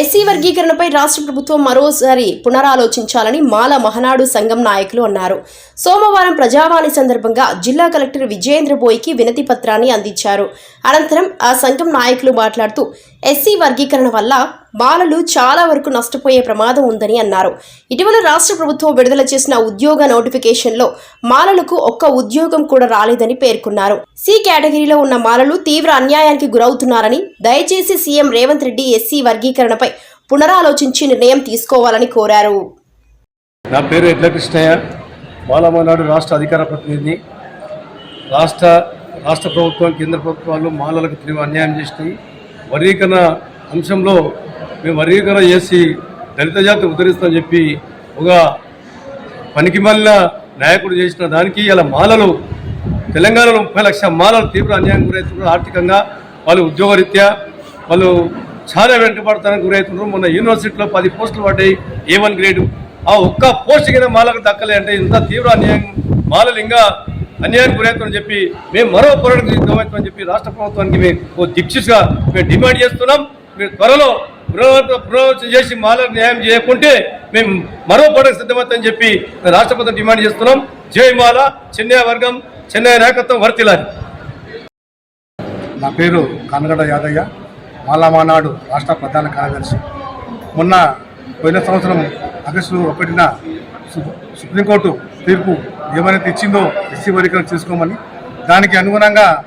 SC వర్గీకరణపై రాష్ట్ర ప్రభుత్వం మరోసారి పునరాలోచించాలని మాల మహనాడు సంఘం నాయకులు అన్నారు. సోమవారం ప్రజావాణి సందర్భంగా జిల్లా కలెక్టర్ విజయేంద్ర బోయ్కి వినతి పత్రాన్ని అందించారు. అనంతరం ఆ సంఘం నాయకులు మాట్లాడుతూ ఎస్సీ వర్గీకరణ వల్ల బాలలు చాలా వరకు నష్టపోయే ప్రమాదం ఉందని అన్నారు. ఇటీవల రాష్ట్ర ప్రభుత్వం విడుదల చేసిన ఉద్యోగ నోటిఫికేషన్లో మాలలకు ఒక్క ఉద్యోగం కూడా రాలేదని పేర్కొన్నారు. సి కేటగిరీలో ఉన్న మాలలు తీవ్ర అన్యాయానికి గురవుతున్నారని దయచేసి సీఎం రేవంత్ రెడ్డి ఎస్సీ వర్గీకరణపై పునరాలోచించి నిర్ణయం తీసుకోవాలని కోరారు. నా పేరు ఎడ్ల కృష్ణయ్య. మాలమనాడు రాష్ట్ర అధికార ప్రతినిధి. రాష్ట్ర రాష్ట్ర ప్రభుత్వం కేంద్ర ప్రభుత్వాలు మాలలకు తీవ్ర అన్యాయం చేసినాయి. వర్గీకరణ అంశంలో మేము వర్గీకరణ చేసి దళిత జాతి ఉద్ధరిస్తామని చెప్పి ఒక పనికి మళ్ళీ నాయకుడు చేసిన దానికి ఇలా మాలలు తెలంగాణలో ముప్పై లక్షల మాలలు తీవ్ర అన్యాయం గురవుతున్నారు ఆర్థికంగా. వాళ్ళు ఉద్యోగరీత్యా వాళ్ళు చాలా వెంటబడతానికి గురవుతున్నారు మొన్న యూనివర్సిటీలో పది పోస్టులు పడ్డాయి ఏ వన్ గ్రేడ్ ఆ ఒక్క పోస్ట్ కింద మాలకు దక్కలే అంటే ఇంత తీవ్ర అన్యాయం మాలలు ఇంకా అన్యాయం గురవుతుందని చెప్పి మేము మరో పోరాటం అని చెప్పి రాష్ట్ర ప్రభుత్వానికి మేము ఓ దీక్షగా మేము డిమాండ్ చేస్తున్నాం. మీరు త్వరలో పునరావృత- చేసి మాలకు న్యాయం చేయకుంటే మేము మరో పోరాటం సిద్ధమవుతామని చెప్పి రాష్ట్రపతి డిమాండ్ చేస్తున్నాం. జయమాల చెన్నై వర్గం చెన్నై నాయకత్వం వర్తిలాలి నా పేరు కనగడ యాదయ్య మాలామానాడు రాష్ట్ర ప్రధాన కార్యదర్శి. మొన్న పోయిన సంవత్సరం ఆగస్టు ఒకటిన సు- సుప్రీంకోర్టు తీర్పు ఏమైతే ఇచ్చిందో ఎస్సీ వర్గీకరణ చేసుకోమని దానికి అనుగుణంగా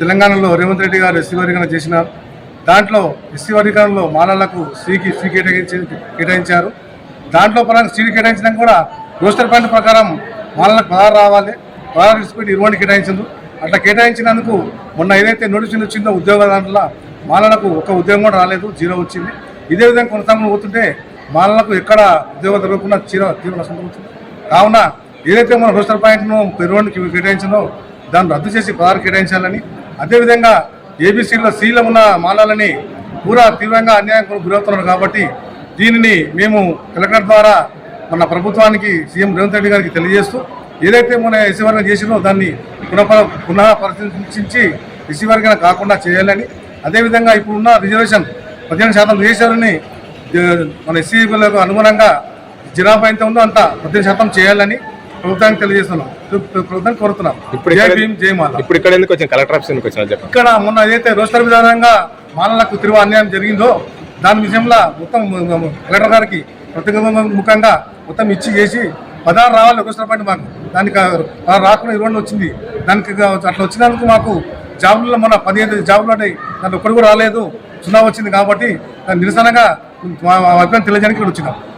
తెలంగాణలో రేవంత్ రెడ్డి గారు ఎస్సీ వర్గీకరణ చేసినారు. దాంట్లో ఎస్సీ వర్గీకరణలో మాలలకు స్త్రీకి స్త్రీ కేటాయించి కేటాయించారు. దాంట్లో పరంగా స్త్రీని కేటాయించడం కూడా రోస్టర్ పాయింట్ ప్రకారం మాలలకు పదహారు రావాలి. పదహారు తీసుకుని ఇరవై కేటాయించింది అట్లా కేటాయించినందుకు మొన్న ఏదైతే నోటీసులు వచ్చిందో ఉద్యోగ దాంట్లో మాలలకు ఒక ఉద్యోగం కూడా రాలేదు జీరో వచ్చింది. ఇదే విధంగా కొనసాగుతూ పోతుంటే మాలలకు ఎక్కడ ఉద్యోగం దొరకకుండా చీర తీవ్ర నష్టం జరుగుతుంది కావున ఏదైతే మన రోస్టర్ పాయింట్ను ఇరవై కేటాయించిందో దాన్ని రద్దు చేసి పదహారు కేటాయించాలని అదేవిధంగా ఏబీసీలో సీలో ఉన్న మాలాలని పూరా తీవ్రంగా అన్యాయం గురవుతున్నారు కాబట్టి దీనిని మేము కలెక్టర్ ద్వారా మన ప్రభుత్వానికి సీఎం రేవంత్ రెడ్డి గారికి తెలియజేస్తూ ఏదైతే మన ఎస్సీ వర్గం చేసిందో దాన్ని పునః పునః పరిశీలించి ఎస్సీ కాకుండా చేయాలని. అదేవిధంగా ఇప్పుడున్న రిజర్వేషన్ పదిహేను శాతం రిజర్వేషన్ని మన ఎస్సీలకు అనుగుణంగా జనాభా ఎంత ఉందో అంత పద్దెనిమిది శాతం చేయాలని ప్రభుత్వానికి తెలియజేస్తున్నాం. ప్రభుత్వానికి కోరుతున్నాం. ఇప్పుడు ఇక్కడ- ఎందుకు వచ్చింది? కలెక్టర్ ఆఫీస్ ఎందుకు వచ్చిన ఇక్కడ మొన్న ఏదైతే రోస్టర్ విధానంగా మాలలకు తిరుగు అన్యాయం జరిగిందో దాని విషయంలో మొత్తం కలెక్టర్ గారికి ప్రత్యేక ముఖంగా మొత్తం ఇచ్చి చేసి పదహారు రావాలి రోస్టర్ పాయింట్ మాకు. దానికి రాకుండా ఇరవై వచ్చింది. దానికి అట్లా వచ్చినందుకు మాకు జాబుల్లో మన పదిహేను జాబులు ఉన్నాయి. దాంట్లో ఒక్కడు కూడా రాలేదు. సున్నా వచ్చింది కాబట్టి దాని నిరసనగా మా అభిప్రాయం తెలియజేయడానికి ఇక్కడ వచ్చినాం.